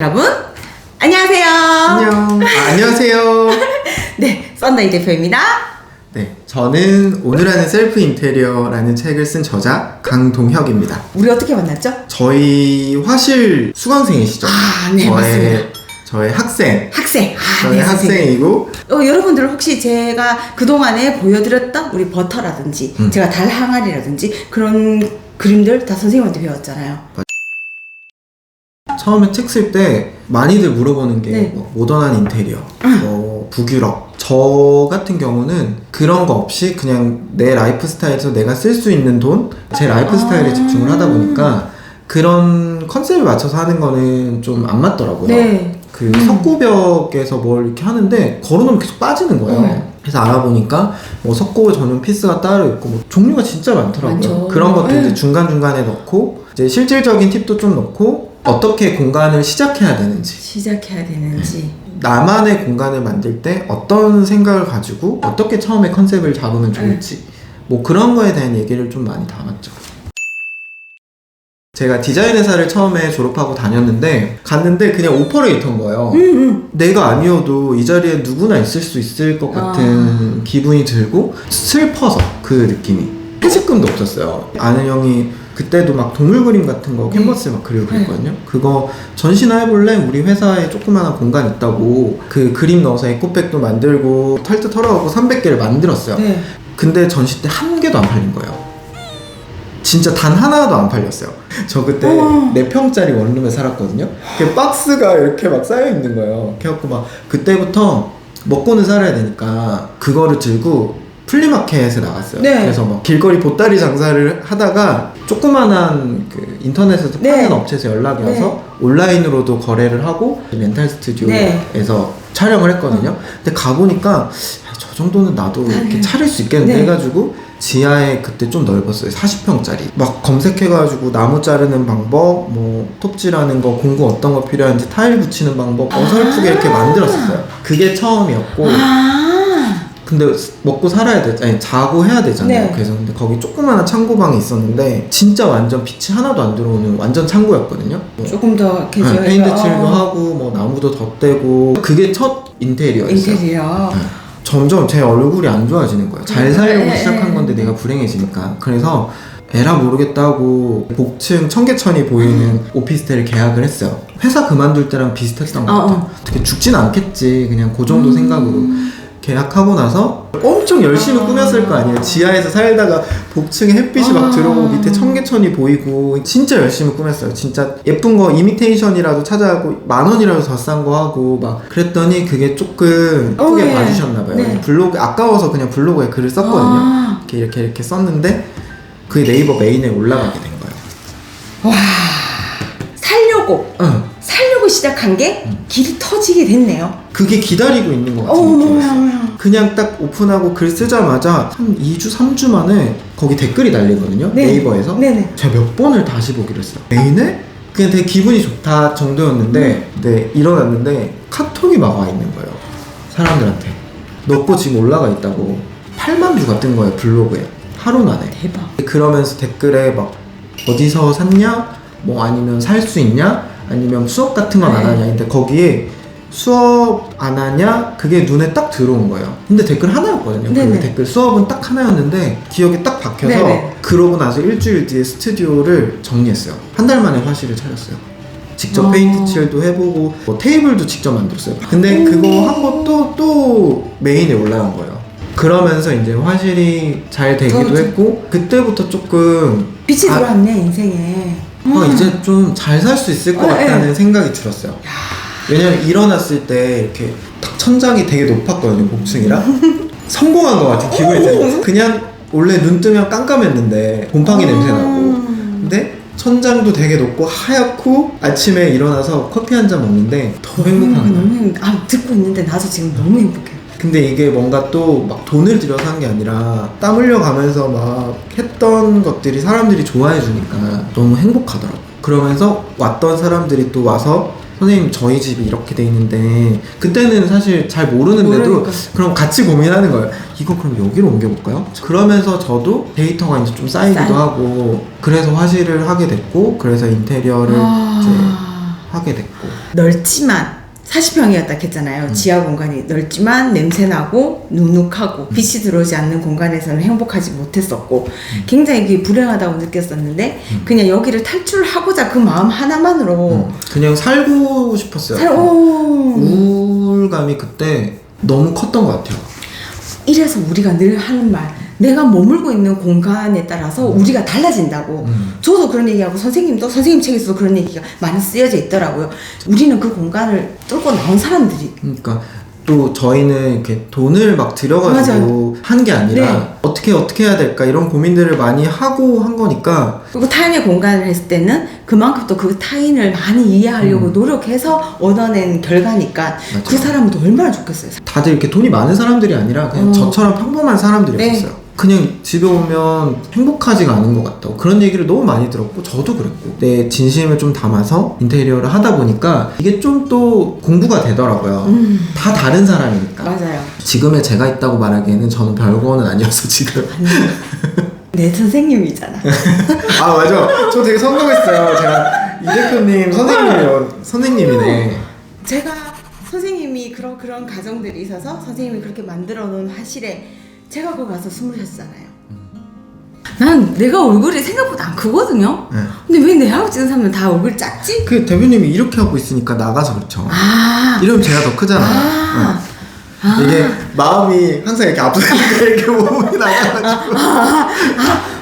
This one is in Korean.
여러분 안녕하세요. 안녕. 아, 안녕하세요. 네, 썬다이 대표입니다. 네, 저는 오늘 하는 셀프 인테리어라는 책을 쓴 저자 강동혁입니다. 우리 어떻게 만났죠? 저희 화실 수강생이시죠? 아, 네, 저의, 맞습니다. 저의 학생. 학생. 아, 저의 네, 선생님. 학생이고 어, 여러분들 혹시 제가 그동안에 보여드렸던 우리 버터라든지 음. 제가 달 항아리라든지 그런 그림들 다 선생님한테 배웠잖아요. 처음에 책 쓸 때 많이들 물어보는 게 네. 뭐 모던한 인테리어, 뭐 북유럽. 저 같은 경우는 그런 거 없이 그냥 내 라이프 스타일에서 내가 쓸 수 있는 돈, 제 라이프 아. 스타일에 집중을 하다 보니까 그런 컨셉에 맞춰서 하는 거는 좀 안 맞더라고요. 네. 그 음. 석고벽에서 뭘 이렇게 하는데 걸어놓으면 계속 빠지는 거예요. 네. 그래서 알아보니까 뭐 석고 전용 피스가 따로 있고 뭐 종류가 진짜 많더라고요. 많죠. 그런 것도 네. 이제 중간 중간에 넣고 이제 실질적인 팁도 좀 넣고 어떻게 공간을 시작해야 되는지 시작해야 되는지. 나만의 공간을 만들 때 어떤 생각을 가지고 어떻게 처음에 컨셉을 잡으면 좋을지 뭐 그런 거에 대한 얘기를 좀 많이 담았죠. 제가 디자인 회사를 처음에 졸업하고 다녔는데 갔는데 그냥 오퍼레이터인 거예요. 음, 음. 내가 아니어도 이 자리에 누구나 있을 수 있을 것 같은 기분이 들고 슬퍼서 그 느낌이 퇴직금도 없었어요 아는 형이 그때도 막 동물 그림 같은 거 네. 캔버스에 막 그리고 그랬거든요 그거 전시나 해볼래? 우리 회사에 조그마한 공간 있다고 그 그림 넣어서 에코백도 만들고 털트 털어갖고 300개를 만들었어요 네. 근데 전시 때 한 개도 안 팔린 거예요. 진짜 단 하나도 안 팔렸어요. 저 그때 어. 4평짜리 원룸에 살았거든요. 그 박스가 이렇게 막 쌓여 있는 거예요. 그래갖고 막 그때부터 먹고는 살아야 되니까 그거를 들고 플리마켓에 나갔어요. 네. 그래서 막 길거리 보따리 장사를 하다가 조그만한 그 인터넷에서 네. 파는 업체에서 연락이 와서 온라인으로도 거래를 하고 멘탈 스튜디오에서 네. 촬영을 했거든요. 근데 가보니까 야, 저 정도는 나도 이렇게 차릴 수 있겠는데 네. 해가지고 지하에 그때 좀 넓었어요. 40평짜리. 막 검색해가지고 나무 자르는 방법, 뭐 톱질하는 거, 공구 어떤 거 필요한지 타일 붙이는 방법 어설프게 이렇게 만들었었어요. 그게 처음이었고. 아. 근데 먹고 살아야 되, 아니 자고 해야 되잖아요. 네. 그래서 근데 거기 조그마한 창고방이 있었는데 진짜 완전 빛이 하나도 안 들어오는 완전 창고였거든요. 뭐 조금 더 이렇게 네, 페인트 칠도 어, 하고 뭐 나무도 덧대고 그게 첫 인테리어였어요. 인테리어. 네. 점점 제 얼굴이 안 좋아지는 거예요. 잘 살려고 네, 시작한 네. 건데 내가 불행해지니까. 그래서 에라 모르겠다고 복층 청계천이 보이는 오피스텔을 계약을 했어요. 회사 그만둘 때랑 비슷했던 것 어, 같아요. 어. 어떻게 죽진 않겠지. 그냥 그 정도 음. 생각으로. 계약하고 나서 엄청 열심히 아. 꾸몄을 거 아니에요. 지하에서 살다가 복층에 햇빛이 아. 막 들어오고 밑에 청계천이 보이고 진짜 열심히 꾸몄어요. 진짜 예쁜 거 이미테이션이라도 찾아가고 만 원이라도 더 싼 거 하고 막 그랬더니 그게 조금 어, 예쁘게 예. 봐주셨나 봐요. 네. 블로그 아까워서 그냥 블로그에 글을 썼거든요. 아. 이렇게 이렇게 이렇게 썼는데 그게 네이버 메인에 올라가게 된 거예요. 살려고 응. 살려고 시작한 게 길이 터지게 됐네요. 그게 기다리고 있는 것 같은 느낌이었어요. 그냥 딱 오픈하고 글 쓰자마자 한 2주, 3주 만에 거기 댓글이 달리거든요. 네. 네. 이버에서 네네. 제가 몇 번을 다시 보기로 했어요. 메인에? 그냥 되게 기분이 좋다 정도였는데, 음. 네, 일어났는데 카톡이 막 와 있는 거예요. 사람들한테. 너거 지금 올라가 있다고. 8만 뷰가 뜬 거예요, 블로그에. 하루 만에. 대박. 그러면서 댓글에 막 어디서 샀냐? 뭐 아니면 살 수 있냐? 아니면 수업 같은 건안 네. 하냐? 근데 거기에 수업 안 하냐? 그게 눈에 딱 들어온 거예요. 근데 댓글 하나였거든요. 그 댓글 수업은 딱 하나였는데 기억에 딱 박혀서 네네. 그러고 나서 일주일 뒤에 스튜디오를 정리했어요. 한 달 만에 화실을 차렸어요. 직접 어. 페인트 칠도 해보고 뭐 테이블도 직접 만들었어요. 근데 그거 한 것도 또 메인에 올라간 거예요. 그러면서 이제 화실이 잘 되기도 더 좀- 했고 그때부터 조금 빛이 아, 들어왔네 인생에. 아, 음. 이제 좀 잘 살 수 있을 것 어, 같다는 예. 생각이 들었어요. 왜냐면 일어났을 때 이렇게 딱 천장이 되게 높았거든요, 복층이라. 성공한 것 같은 기분이 들어요. 그냥 원래 눈 뜨면 깜깜했는데 곰팡이 냄새 나고. 음. 근데 천장도 되게 높고 하얗고 아침에 일어나서 커피 한 잔 먹는데 더 행복한 거예요. 음, 아 듣고 있는데 나도 지금 너무 행복해. 근데 이게 뭔가 또 막 돈을 들여서 한 게 아니라 땀 흘려가면서 막 했던 것들이 사람들이 좋아해 주니까 너무 행복하더라고요. 그러면서 왔던 사람들이 또 와서 선생님 저희 집이 이렇게 돼 있는데 그때는 사실 잘 모르는데도 모르니까. 그럼 같이 고민하는 거예요. 이거 그럼 여기로 옮겨볼까요? 그러면서 저도 데이터가 이제 좀 쌓이기도 쌓이- 하고 그래서 화실을 하게 됐고 그래서 인테리어를 이제 아. 하게 됐고 넓지만 40평이었다 했잖아요. 음. 지하 공간이 넓지만 냄새나고 눅눅하고 빛이 들어오지 않는 공간에서는 행복하지 못했었고 음. 굉장히 그게 불행하다고 느꼈었는데 그냥 여기를 탈출하고자 그 마음 하나만으로 음, 그냥 살고 싶었어요. 살, 오. 우울감이 그때 너무 컸던 것 같아요. 이래서 우리가 늘 하는 말 내가 머물고 있는 공간에 따라서 우리가 달라진다고 음. 저도 그런 얘기하고 선생님도 선생님 책에서도 그런 얘기가 많이 쓰여져 있더라고요 우리는 그 공간을 뚫고 나온 사람들이 그러니까 또 저희는 이렇게 돈을 막 들여가지고 한 게 아니라 네. 어떻게 어떻게 해야 될까 이런 고민들을 많이 하고 한 거니까 그리고 타인의 공간을 했을 때는 그만큼 또 그 타인을 많이 이해하려고 노력해서 얻어낸 결과니까 음. 맞아요. 그 사람은 또 얼마나 좋겠어요 다들 이렇게 돈이 많은 사람들이 아니라 그냥 어. 저처럼 평범한 사람들이었어요. 네. 그냥 집에 오면 행복하지가 않은 것 같다고 그런 얘기를 너무 많이 들었고 저도 그랬고 내 진심을 좀 담아서 인테리어를 하다 보니까 이게 좀 또 공부가 되더라고요. 음. 다 다른 사람이니까. 맞아요 지금의 제가 있다고 말하기에는 저는 별거는 아니어서 지금. 내 선생님이잖아 아 맞아. 저 되게 성공했어요. 제가 이 대표님 선생님이요. 선생님이네. 제가 선생님이 그런 그런 가정들이 있어서 선생님이 그렇게 만들어 놓은 화실에 제가 거기 가서 숨을 쉬었잖아요. 난 내가 얼굴이 생각보다 안 크거든요. 네. 근데 왜 내하고 찍은 사람은 다 얼굴 작지? 그 대표님이 이렇게 하고 있으니까 나가서 그렇죠. 아, 이러면 제가 더 크잖아요. 아, 네. 아. 이게 마음이 항상 이렇게 앞서니까 이렇게 몸이 나가가지고